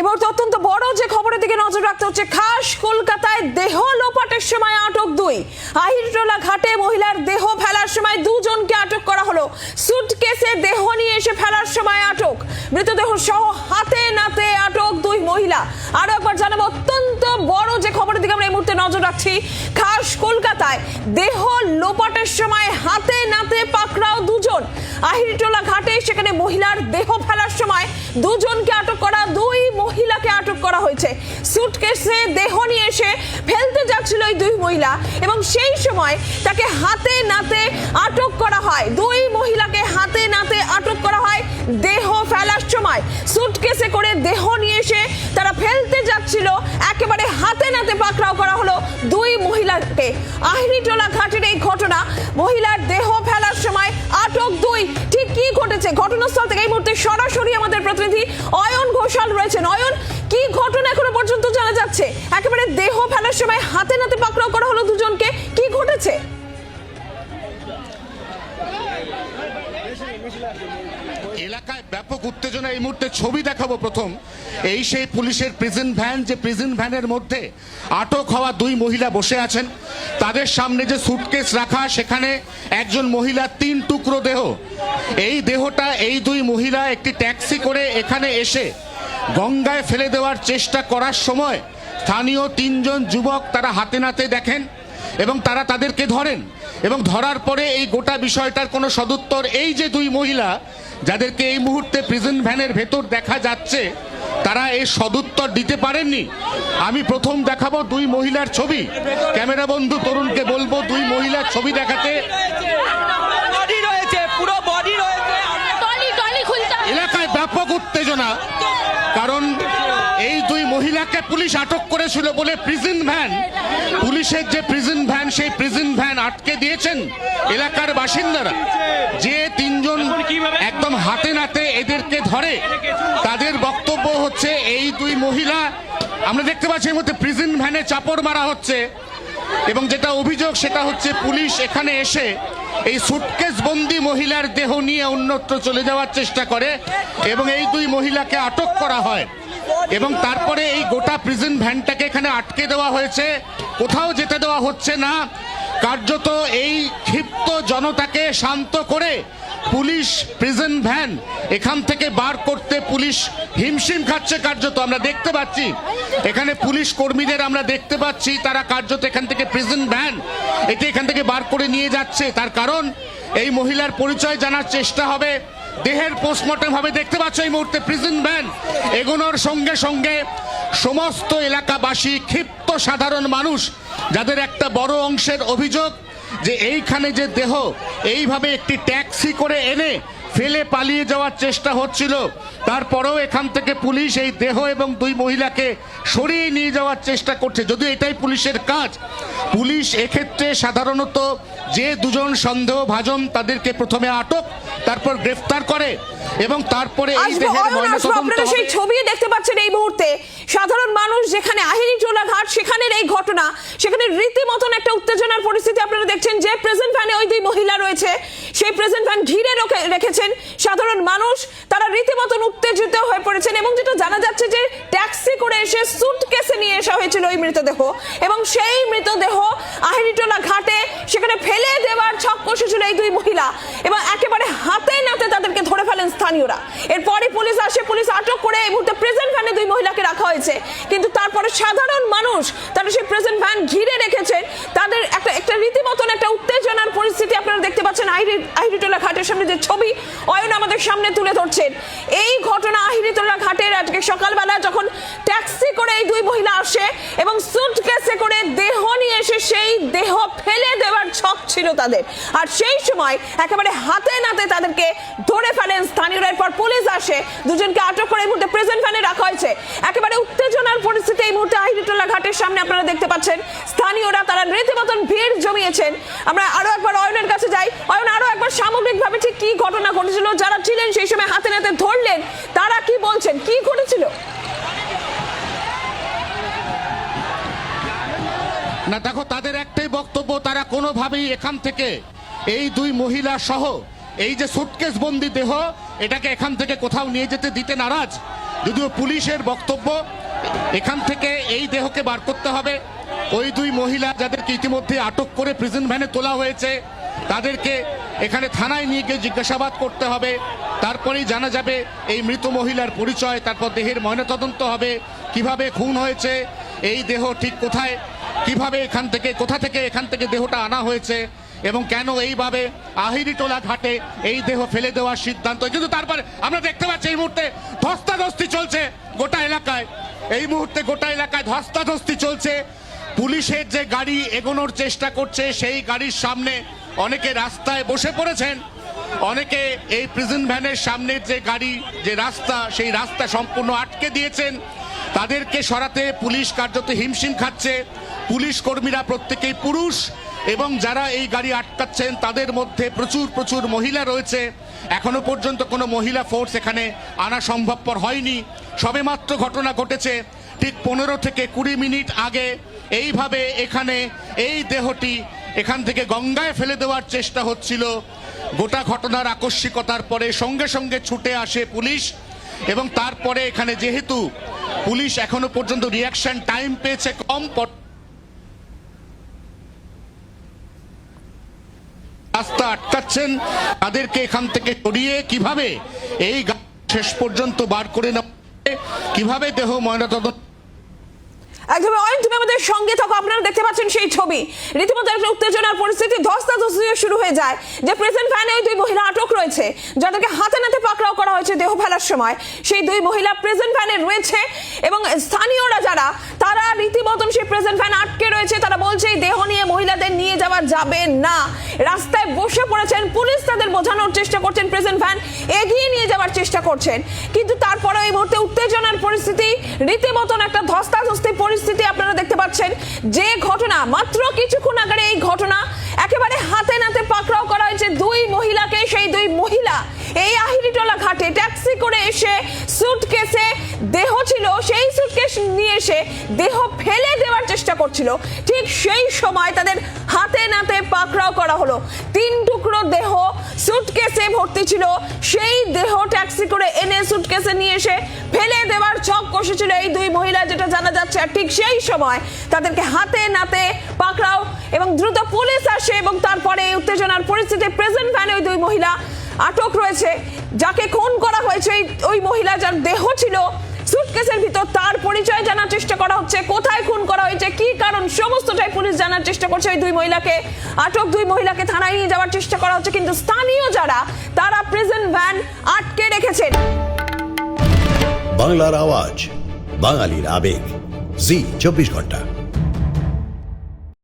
এই মুহূর্তে অত্যন্ত বড় যে খবরের দিকে নজর রাখতে হচ্ছে, খাস কলকাতায় দেহ লোপাটের সময় আটক দুই। আহিরটোলা ঘাটে মহিলার দেহ ফেলার সময় দুজনকে আটক করা হলো। সুটকেসে দেহ নিয়ে এসে ফেলার সময় আটক। মৃতদেহ সহ হাতে নাতে আটক দুই মহিলা। আরও একবার জানাব, অত্যন্ত বড় যে খবরের দিকে আমরা এই মুহূর্তে নজর রাখছি, খাস কলকাতায় দেহ লোপাটের সময় হাতে নাতে পাকড়াও দুজন। আহিরটোলা ঘাটে সেখানে মহিলার দেহ ফেলার সময় দুজনকে আটক করা দুই সুটকেসে দেহ নিয়ে এসে ফেলতে যাচ্ছিল এই দুই মহিলা এবং সেই সময় তাকে হাতে নাতে আটক করা হয়। দুই মহিলাকে হাতে নাতে আটক করা হয়। দেহ ফেলার সময় সুটকেসে করে দেহ নিয়ে এসে তারা ফেলতে যাচ্ছিল। একেবারে হাতে নাতে পাকড়াও করা হলো দুই মহিলাকে। আহিরিটোলা ঘাটের এই ঘটনা, মহিলার দেহ ফেলার সময় আটক দুই। ঠিক কি ঘটেছে? ঘটনাস্থল থেকে এই মুহূর্তে সরাসরি আমাদের প্রতিনিধি অয়ন ঘোষাল রয়েছেন। অয়ন যাচ্ছে? একেবারে দেহ ফেলার সময় হাতে নাতে পাকড়াও করা হলো দুজনকে। কি ঘটেছে? এলাকায় ব্যাপক উত্তেজনা এই মুহূর্তে ছবি দেখাবো প্রথম। এই সেই পুলিশের প্রিজন ভ্যান যে প্রিজন ভ্যানের মধ্যে আটক হওয়া দুই মহিলা বসে আছেন। তাদের সামনে যে সুটকেস রাখা, সেখানে একজন মহিলা, তিন টুকরো দেহ। এই দেহটা এই দুই মহিলা একটি ট্যাক্সি করে এখানে এসে গঙ্গায় ফেলে দেওয়ার চেষ্টা করার সময় স্থানীয় তিনজন যুবক তারা হাতে নাতে দেখেন এবং তারা তাদেরকে ধরেন এবং ধরার পরে এই গোটা বিষয়টার কোনো সদুত্তর এই যে দুই মহিলা যাদেরকে এই মুহূর্তে প্রিজন ভ্যানের ভেতর দেখা যাচ্ছে তারা এই সদুত্তর দিতে পারেননি। আমি প্রথম দেখাবো দুই মহিলার ছবি। ক্যামেরা বন্ধু তরুণকে বলব দুই মহিলার ছবি দেখাতে। এলাকায় ব্যাপক উত্তেজনা কারণ এই দুই মহিলাকে পুলিশ আটক করেছিল বলে প্রিজন ভ্যান পুলিশের যে প্রিজন ভ্যান সেই প্রিজন ভ্যান আটকে দিয়েছেন এলাকার বাসিন্দারা। যে তিনজন একদম হাতে নাতে এদেরকে ধরে, তাদের বক্তব্য হচ্ছে এই দুই মহিলা। আমরা দেখতে পাচ্ছি এই মধ্যে প্রিজন ভ্যানে চাপড় মারা হচ্ছে এবং যেটা অভিযোগ সেটা হচ্ছে পুলিশ এখানে এসে এই সুটকেস বন্দি মহিলার দেহ নিয়ে অন্যত্র চলে যাওয়ার চেষ্টা করে এবং এই দুই মহিলাকে আটক করা হয়। এবং তারপরে এই গোটা প্রিজন ভ্যানটাকে এখানে আটকে দেওয়া হয়েছে। কোথাও যেতে দেওয়া হচ্ছে না। কার্যত এই ক্ষিপ্ত জনতাকে শান্ত করে পুলিশ প্রিজন ভ্যান এখান থেকে বার করতে পুলিশ হিমশিম খাচ্ছে কার্যত। আমরা দেখতে পাচ্ছি, এখানে পুলিশ কর্মীদের আমরা দেখতে পাচ্ছি, তারা কার্যত এখান থেকে প্রিজন ভ্যান এটি এখান থেকে বার করে নিয়ে যাচ্ছে। তার কারণ, এই মহিলার পরিচয় জানার চেষ্টা হবে। দেহের পোস্টমর্টম হবে, দেখতে পাচ্ছ এই মুহূর্তে প্রিজন ভ্যান এগোনোর সঙ্গে সঙ্গে সমস্ত এলাকাবাসী ক্ষিপ্ত সাধারণ মানুষ, যাদের একটা বড় অংশের অভিযোগ যে এইখানে যে দেহ, এইভাবে একটি ট্যাক্সি করে এনে ফেলে পালিয়ে যাওয়ার চেষ্টা হচ্ছিল। তারপরেও এখান থেকে পুলিশ এই দেহ এবং দুই মহিলাকে সরিয়ে নিয়ে যাওয়ার চেষ্টা করছে। যদিও এটাই পুলিশের কাজ পুলিশ এক্ষেত্রে সাধারণত যে দুজন সন্দেহভাজন তাদেরকে প্রথমে আটক তারপর গ্রেফতার করে এবং তারপরে এই দেহের ময়নাতদন্ত সেই। ছবি দেখতে পাচ্ছেন এই মুহূর্তে। সাধারণ মানুষ যেখানে আহিরি টোলা ঘাট সেখানের এই ঘটনা সেখানে রীতিমতন একটা উত্তেজনার পরিস্থিতি আপনারা দেখছেন যে প্রেজেন্ট ভ্যানে ওই দুই মহিলা রয়েছে। সেই প্রেজেন্ট ভ্যান ঘিরে রেখেছেন সাধারণ মানুষ। তারা রীতিমতন উত্তেজিত হয়ে পড়েছেন এবং যেটা জানা যাচ্ছে যে ট্যাক্সি করে এসে সুটকেসে নিয়ে আসা হয়েছিল ওই মৃতদেহ। এবং সেই মৃতদেহ আহিরিটোলা ঘাটে সেখানে ফেলে দেওয়ার ছক কষেছিল এই দুই মহিলা। এবং একেবারে হাতে নাতে তাদেরকে ধরে ফেলেন স্থানীয়রা। এরপরে পুলিশ আসে, পুলিশ আটক করে এই মুহূর্তে প্রেজেন্ট ভ্যানে দুই মহিলাকে রাখা হয়েছে। কিন্তু তারপরে সাধারণ মানুষ তারা সেই প্রেজেন্ট ভ্যান ঘিরে রেখেছেন। তাদের একটা একটা রীতিমতন একটা উত্তেজনার পরিস্থিতি আপনারা পাচ্ছেন আহিরি আহিরিটোলা ঘাটের সামনে যে ছবি, অয়ন আমাদের সামনে তুলে ধরছেন। এই ঘটনা ঘাটের আজকে সকালবেলা যখন ট্যাক্সি করে এই দুই মহিলা আসে এবং সুটকেসে করে দেহ নিয়ে এসে সেই দেহ ফেলে দেওয়ার ছক ছিল তাদের। আর সেই সময় একেবারে হাতে নাতে তাদেরকে ধরে ফেলেন স্থানীয়রা। এরপর পুলিশ আসে, দুজনকে আটক করে এই মুহূর্তে প্রেজেন্ট ভ্যানে রাখা হয়েছে। একেবারে উত্তেজনার পরিস্থিতি এই মুহূর্তে আহিরিটোলা ঘাটের সামনে আপনারা দেখতে পাচ্ছেন। স্থানীয়রা তারা রীতিমতন ভিড় জমিয়েছেন। আমরা আরও একবার অয়নের কাছে যাই অয়ন আরও একবার সামগ্রিকভাবে ঠিক ঘটনা ঘটেছিল, যারা ছিলেন সেই সময় হাতে নাতে ধরলেন, তারা কি বলছেন? কি ঘটেছিল? না, দেখো, তাদের একটাই বক্তব্য, তারা কোনোভাবেই এখান থেকে এই দুই মহিলা সহ এই যে সুটকেস বন্দি দেহ, এটাকে এখান থেকে কোথাও নিয়ে যেতে দিতে নারাজ। যদিও পুলিশের বক্তব্য, এখান থেকে এই দেহকে বার করতে হবে। ওই দুই মহিলা যাদেরকে ইতিমধ্যে আটক করে প্রিজন ভ্যানে তোলা হয়েছে, তাদেরকে এখানে থানায় নিয়ে গিয়ে জিজ্ঞাসাবাদ করতে হবে। তারপরেই জানা যাবে এই মৃত মহিলার পরিচয়, তারপর দেহের ময়নাতদন্ত হবে, কীভাবে খুন হয়েছে, এই দেহ ঠিক কোথায়, কীভাবে এখান থেকে, কোথা থেকে এখান থেকে দেহটা আনা হয়েছে, এবং কেন এইভাবে আহিরিটোলা ঘাটে এই দেহ ফেলে দেওয়ার সিদ্ধান্ত। কিন্তু তারপরে আমরা দেখতে পাচ্ছি এই মুহূর্তে ধস্তাধস্তি চলছে গোটা এলাকায়। এই মুহূর্তে গোটা এলাকায় ধস্তাধস্তি চলছে। পুলিশের যে গাড়ি এগোনোর চেষ্টা করছে, সেই গাড়ির সামনে অনেকে রাস্তায় বসে পড়েছেন, অনেকে এই প্রিজন ভ্যানের সামনের যে গাড়ি, যে রাস্তা, সেই রাস্তা সম্পূর্ণ আটকে দিয়েছেন। তাদেরকে সরাতে পুলিশ কার্যত হিমশিম খাচ্ছে। পুলিশ কর্মীরা প্রত্যেকেই পুরুষ এবং যারা এই গাড়ি আটকাচ্ছেন, তাদের মধ্যে প্রচুর প্রচুর মহিলা রয়েছে। এখনও পর্যন্ত কোনো মহিলা ফোর্স এখানে আনা সম্ভবপর হয়নি। সবেমাত্র ঘটনা ঘটেছে, ঠিক পনেরো থেকে কুড়ি মিনিট আগে। এইভাবে এখানে এই দেহটি এখান থেকে গঙ্গায় ফেলে দেওয়ার চেষ্টা হচ্ছিল। গোটা ঘটনার আকস্মিকতার পরে সঙ্গে সঙ্গে ছুটে আসে পুলিশ এবং তারপরে এখানে যেহেতু পুলিশ এখনও পর্যন্ত রিয়াকশন টাইম পেয়েছে কম রাস্তা আটকাচ্ছেন। তাদেরকে এখান থেকে সরিয়ে কীভাবে এই শেষ পর্যন্ত বার করে নেওয়া কীভাবে দেহ ময়নাতদন্ত একদম অয়ন, তুমি আমাদের সঙ্গে থাকো। আপনারা দেখতে পাচ্ছেন সেই ছবি। রীতিমতো একটা উত্তেজনার পরিস্থিতি। ধস্তাধস্তি শুরু হয়ে যায়। যে প্রেজেন্ট ভ্যানে ওই দুই মহিলা আটক রয়েছে, যাদেরকে হাতে নাতে পাকড়াও করা হয়েছে দেহ ফেলার সময়। সেই দুই মহিলা প্রেজেন্ট ভ্যানে রয়েছে এবং স্থানীয়রা যারা, তারা রীতিমতন সেই প্রেজেন্ট ভ্যান আটকে রয়েছে। তারা বলছে, এই দেহ নিয়ে মহিলাদের নিয়ে যাওয়া যাবে না। রাস্তায় বসে পড়েছেন, পুলিশ তাদের বোঝানোর চেষ্টা করছেন প্রেজেন্ট ভ্যান এগিয়ে নিয়ে যাওয়ার চেষ্টা করছেন। কিন্তু তারপরে এই মুহূর্তে উত্তেজনার পরিস্থিতি, রীতিমতন একটা ধস্তাধস্তি পরিস্থিতি আপনারা দেখতে পাচ্ছেন। যে ঘটনা, মাত্র কিছুক্ষণ আগে এই ঘটনা, একেবারে হাতে নাতে পাকড়াও করা হয়েছে দুই মহিলাকে, সেই দুই মহিলা এই আহিরিটোলা ঘাটে ট্যাক্সি করে এসে সুটকেসে দেহ ছিল, সেই সুটকেস নিয়ে এসে দেহ ফেলে দেওয়ার চেষ্টা করছিল। ঠিক সেই সময় তাদের হাতে নাতে পাকড়াও করা হলো। তিন টুকরো দেহ সুটকেসে ভর্তি ছিল। সেই দেহ ট্যাক্সি করে এনে সুটকেসে নিয়ে এসে ফেলে দেওয়ার চক কষেছিল এই দুই মহিলা, যেটা জানা যাচ্ছে আর ঠিক সেই সময় তাদেরকে হাতে নাতে পাকড়াও এবং দ্রুত পুলিশ আসে এবং তারপরে উত্তেজনার পরিস্থিতি প্রেজেন্ট ভ্যানে ওই দুই মহিলা আটক রয়েছে। যাকে খুন করা হয়েছে ওই- মহিলা যার দেহ ছিল সুটকেসের ভিতর, তার পরিচয় জানার চেষ্টা করা হচ্ছে। কোথায় খুন করা হয়েছে, কি কারণ, সমস্তটাই পুলিশ জানার চেষ্টা করছে ওই দুই মহিলাকে। আটক দুই মহিলাকে থানায় নিয়ে যাওয়ার চেষ্টা করা হচ্ছে, কিন্তু স্থানীয় যারা, তারা প্রেজেন্ট ভ্যান আটকে রেখেছেন। বাংলার আওয়াজ, বাঙালির আবেগ। জি, চব্বিশ ঘণ্টা।